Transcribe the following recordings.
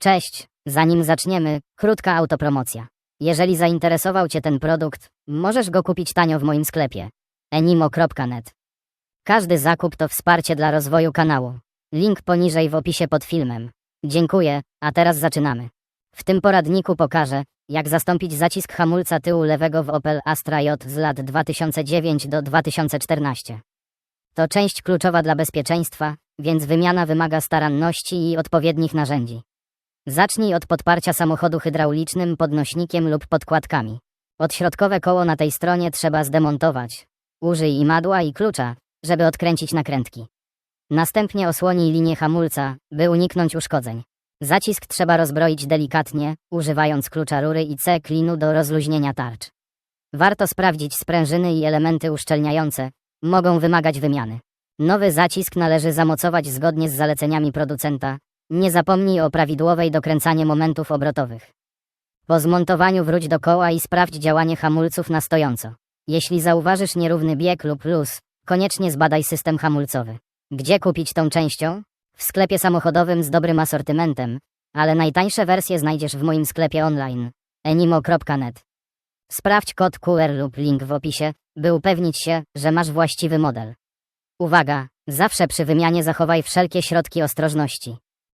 Cześć, zanim zaczniemy, krótka autopromocja. Jeżeli zainteresował Cię ten produkt, możesz go kupić tanio w moim sklepie enimo.net. Każdy zakup to wsparcie dla rozwoju kanału. Link poniżej w opisie pod filmem. Dziękuję, a teraz zaczynamy. W tym poradniku pokażę, jak zastąpić zacisk hamulca tyłu lewego w Opel Astra J z lat 2009 do 2014. To część kluczowa dla bezpieczeństwa, więc wymiana wymaga staranności i odpowiednich narzędzi. Zacznij od podparcia samochodu hydraulicznym podnośnikiem lub podkładkami. Odśrodkowe koło na tej stronie trzeba zdemontować. Użyj imadła i klucza, żeby odkręcić nakrętki. Następnie osłonij linię hamulca, by uniknąć uszkodzeń. Zacisk trzeba rozbroić delikatnie, używając klucza rury i C-klinu do rozluźnienia tarcz. Warto sprawdzić sprężyny i elementy uszczelniające, mogą wymagać wymiany. Nowy zacisk należy zamocować zgodnie z zaleceniami producenta. Nie zapomnij o prawidłowej dokręcanie momentów obrotowych. Po zmontowaniu wróć do koła i sprawdź działanie hamulców na stojąco. Jeśli zauważysz nierówny bieg lub luz, koniecznie zbadaj system hamulcowy. Gdzie kupić tą częścią? W sklepie samochodowym z dobrym asortymentem, ale najtańsze wersje znajdziesz w moim sklepie online enimo.net. Sprawdź kod QR lub link w opisie, by upewnić się, że masz właściwy model. Uwaga, zawsze przy wymianie zachowaj wszelkie środki ostrożności.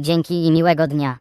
Dzięki i miłego dnia.